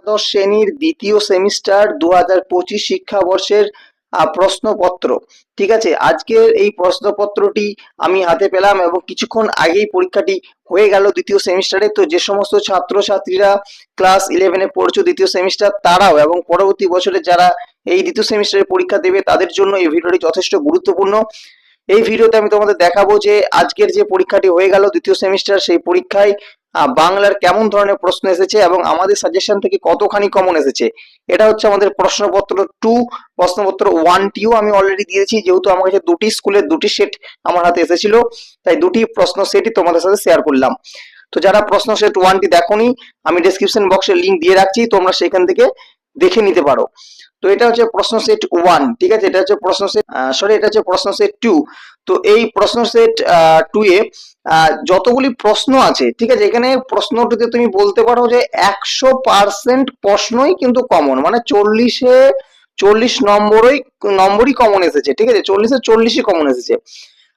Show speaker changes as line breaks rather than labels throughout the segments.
একাদশ শ্রেণির দ্বিতীয় সেমিস্টার দু হাজার পঁচিশ শিক্ষাবর্ষের প্রশ্নপত্র। ঠিক আছে? আজকের এই প্রশ্নপত্রটি আমি হাতে পেলাম এবং কিছুক্ষণ আগেই পরীক্ষাটি হয়ে গেল দ্বিতীয় সেমিস্টারে। তো যে সমস্ত ছাত্রছাত্রীরা ক্লাস ইলেভেনে পড়ছো দ্বিতীয় সেমিস্টার, তারাও এবং পরবর্তী বছরে যারা এই দ্বিতীয় সেমিস্টারে পরীক্ষা দেবে, তাদের জন্য এই ভিডিওটি যথেষ্ট গুরুত্বপূর্ণ। এই ভিডিওতে আমি তোমাদের দেখাবো যে আজকের যে পরীক্ষাটি হয়ে গেল দ্বিতীয় সেমিস্টার, সেই পরীক্ষায় বাংলার কেমন ধরনের প্রশ্ন এসেছে এবং আমাদের সাজেশন থেকে কতখানি কমন এসেছে? এটা হচ্ছে আমাদের প্রশ্নপত্র টু প্রশ্নপত্র ওয়ান টিও আমি অলরেডি দিয়েছি, যেহেতু আমার কাছে দুটি স্কুলের দুটি সেট আমার হাতে এসেছিল, তাই দুটি প্রশ্ন সেটই তোমাদের সাথে শেয়ার করলাম। তো যারা প্রশ্ন সেট ওয়ানটি দেখোনি, আমি ডিসক্রিপশন বক্সে লিঙ্ক দিয়ে রাখছি, তোমরা সেখান থেকে দেখে নিতে পারো। তো এটা হচ্ছে প্রশ্ন সেট ওয়ান ঠিক আছে? এটা হচ্ছে প্রশ্ন সেট সরি এটা হচ্ছে প্রশ্ন সেট টু তো এই প্রশ্ন সেট টু এ যতগুলি প্রশ্ন আছে, ঠিক আছে? এখানে প্রশ্নটিতে তুমি বলতে পারো যে একশো পার্সেন্ট প্রশ্নই কিন্তু কমন মানে চল্লিশে, চল্লিশ নম্বরই নম্বরই কমন এসেছে, ঠিক আছে? চল্লিশে চল্লিশই কমন এসেছে।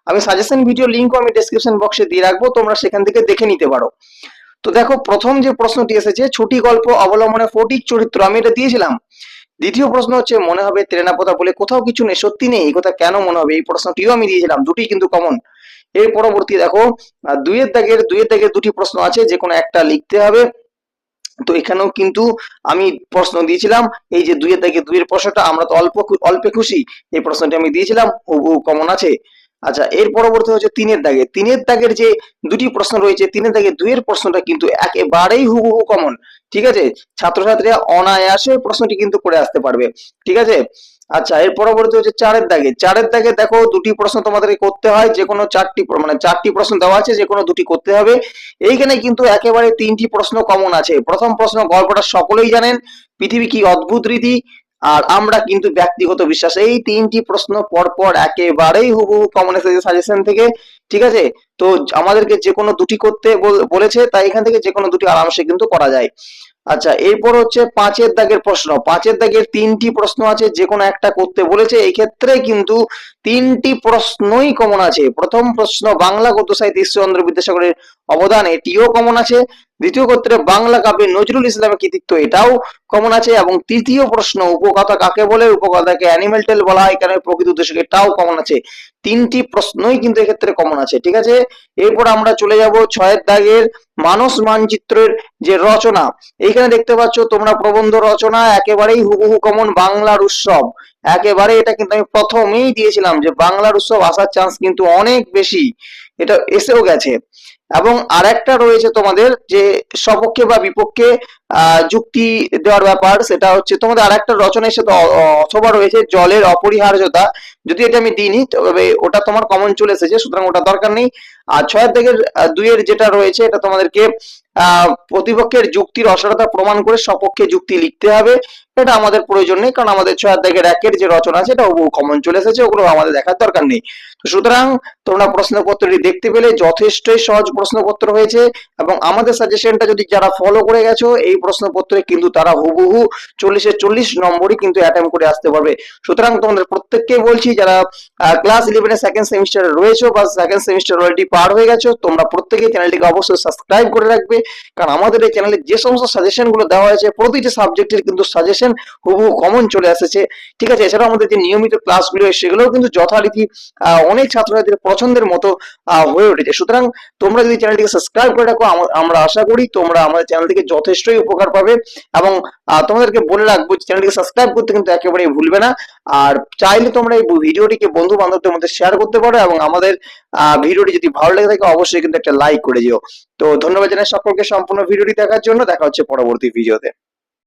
আমি সাজেশন ভিডিও লিঙ্কও আমি ডেসক্রিপশন বক্সে দিয়ে রাখব, তোমরা সেখান থেকে দেখে নিতে পারো। তো দেখো, প্রথম যে প্রশ্নটি এসেছে, ছুটি গল্প অবলম্বনে ফটিক চরিত্র, আমি এটা দিয়েছিলাম। দ্বিতীয় প্রশ্ন হচ্ছে, মনে হবে তেরেনাপোতা বলে কোথাও কিছু নেই, সত্যি নেই, এই কথা কেন মনে হবে? এই প্রশ্নটিও আমি দিয়েছিলাম, দুটি কিন্তু কমন এর পরবর্তী দেখো দুইয়ের দাগের দুইয়ের দাগের দুটি প্রশ্ন আছে, যে কোনো একটা লিখতে হবে। তো এখানেও কিন্তু আমি প্রশ্ন দিয়েছিলাম, এই যে দুইয়ের দাগে দুইয়ের প্রশ্নটা, আমরা তো অল্প, অল্পে খুশি, এই প্রশ্নটি আমি দিয়েছিলাম, হুবহু কমন আছে। আচ্ছা এর পরবর্তী হচ্ছে তিনের দাগে। তিনের দাগের যে দুটি প্রশ্ন রয়েছে, তিনের দাগে দুইয়ের প্রশ্নটা কিন্তু একেবারেই হুবহু কমন ঠিক আছে? ছাত্রছাত্রীরা অনায়াসে প্রশ্নটি কিন্তু করে আসতে পারবে। ঠিক আছে? আচ্ছা এর পরবর্তী হচ্ছে চারের দাগে। চারের দাগে দেখো, দুটি প্রশ্ন তোমাদেরকে করতে হয় যে কোনো চারটি মানে চারটি প্রশ্ন দেওয়া আছে যে কোনো দুটি করতে হবে। এইখানে কিন্তু একেবারে তিনটি প্রশ্ন কমন আছে। প্রথম প্রশ্ন, গল্পটা সকলেই জানেন। পৃথিবী কি অদ্ভুত রীতি? আর আমরা কিন্তু ব্যক্তিগত বিশ্বাস, এই তিনটি প্রশ্ন পরপর একেবারেই হুবহু কমন এসেছে সাজেশন থেকে, ঠিক আছে? তো আমাদেরকে যে কোনো দুটি করতে বলেছে, তাই এখান থেকে যে কোনো দুটি আরামসে কিন্তু করা যায়। আচ্ছা এরপর হচ্ছে পাঁচের দাগের প্রশ্ন। পাঁচের দাগের তিনটি প্রশ্ন আছে, যে কোনো একটা করতে বলেছে এই ক্ষেত্রে কিন্তু তিনটি প্রশ্নই কমন আছে। প্রথম প্রশ্ন, বাংলা গদ্য সাহিত্যে ঈশ্বরচন্দ্র বিদ্যাসাগরের অবদান, এটিও কমন আছে। দ্বিতীয় ক্ষেত্রে বাংলা কাব্যে নজরুল ইসলামের কৃতিত্ব এটাও কমন আছে এবং তৃতীয় প্রশ্ন, উপকথা কাকে বলে? উপকথাকে অ্যানিমেল টেল বলা হয়। প্রকৃত উদ্দেশ্য? এটাও কমন আছে। তিনটি প্রশ্নই কিন্তু এক্ষেত্রে কমন আছে, ঠিক আছে? এরপর আমরা চলে যাব ছয়ের দাগের মানস মানচিত্রের যে রচনা। এইখানে দেখতে পাচ্ছ তোমরা প্রবন্ধ রচনা, একেবারেই হুবহু কমন বাংলার উৎসব। একেবারে এটা কিন্তু আমি প্রথমেই দিয়েছিলাম যে বাংলার উৎসব আসার চান্স কিন্তু অনেক বেশি। এটা এসেও গেছে। এবং আর একটা রয়েছে তোমাদের যে সপক্ষে বা বিপক্ষে যুক্তি দেওয়ার ব্যাপার, সেটা হচ্ছে তোমাদের আরেকটা রচনার সাথে অথবা রয়েছে জলের অপরিহার্যতা। যদি এটা আমি দিইনি, তবে ওটা তোমার কমন চলে এসেছে, সুতরাং ওটা দরকার নেই। আর ছয়ের দিকের দুইয়ের যেটা রয়েছে, এটা তোমাদেরকে প্রতিপক্ষের যুক্তির অসারতা প্রমাণ করে সপক্ষে যুক্তি লিখতে হবে। এটা আমাদের প্রয়োজন নেই, কারণ আমাদের ছয় দিকের একের যে রচনা আছে, এটা হুবহু কমন চলে এসেছে, ওগুলো আমাদের দেখার দরকার নেই। তো সুতরাং, তোমরা প্রশ্নপত্রটি দেখতে পেলে, যথেষ্টই সহজ প্রশ্নপত্র হয়েছে, এবং আমাদের সাজেশনটা যদি যারা ফলো করে গেছো, এই প্রশ্নপত্রে কিন্তু তারা হুবহু চল্লিশে চল্লিশ নম্বরই কিন্তু অ্যাটেম্প করে আসতে পারবে। সুতরাং তোমাদের প্রত্যেককে বলছি, যারা ক্লাস ইলেভেনের সেকেন্ড সেমিস্টারে রয়েছে বা সেকেন্ড সেমিস্টার অলরেডি পার হয়ে গেছো, তোমরা প্রত্যেকেই চ্যানেলটিকে অবশ্যই সাবস্ক্রাইব করে রাখবে। কারণ আমাদের এই চ্যানেলে যে সমস্ত সাজেশনগুলো দেওয়া হয়েছে, প্রতিটি সাবজেক্টের কিন্তু সাজেশন হুবহু কমন চলে এসেছে। ঠিক আছে, এছাড়াও আমাদের যে নিয়মিত ক্লাসগুলো সেগুলোও কিন্তু যথারীতি অনেক ছাত্রছাত্রীদের পছন্দের মতো হয়ে উঠেছে। সুতরাং তোমরা যদি চ্যানেলটিকে সাবস্ক্রাইব করে রাখো আমরা আশা করি তোমরা আমাদের চ্যানেল থেকে যথেষ্টই উপকার পাবে এবং তোমাদেরকে বলে রাখব চ্যানেলটিকে সাবস্ক্রাইব করতে কিন্তু একেবারেই ভুলবে না। আর চাইলে তোমরা এই ভিডিওটিকে বন্ধু বান্ধবদের মধ্যে শেয়ার করতে পারো এবং আমাদের ভিডিওটি যদি ভালো লেগে থাকে অবশ্যই কিন্তু একটা লাইক করে দিও। তো ধন্যবাদ জানাই সকলকে সম্পূর্ণ ভিডিওটি দেখার জন্য। দেখা হচ্ছে পরবর্তী ভিডিওতে।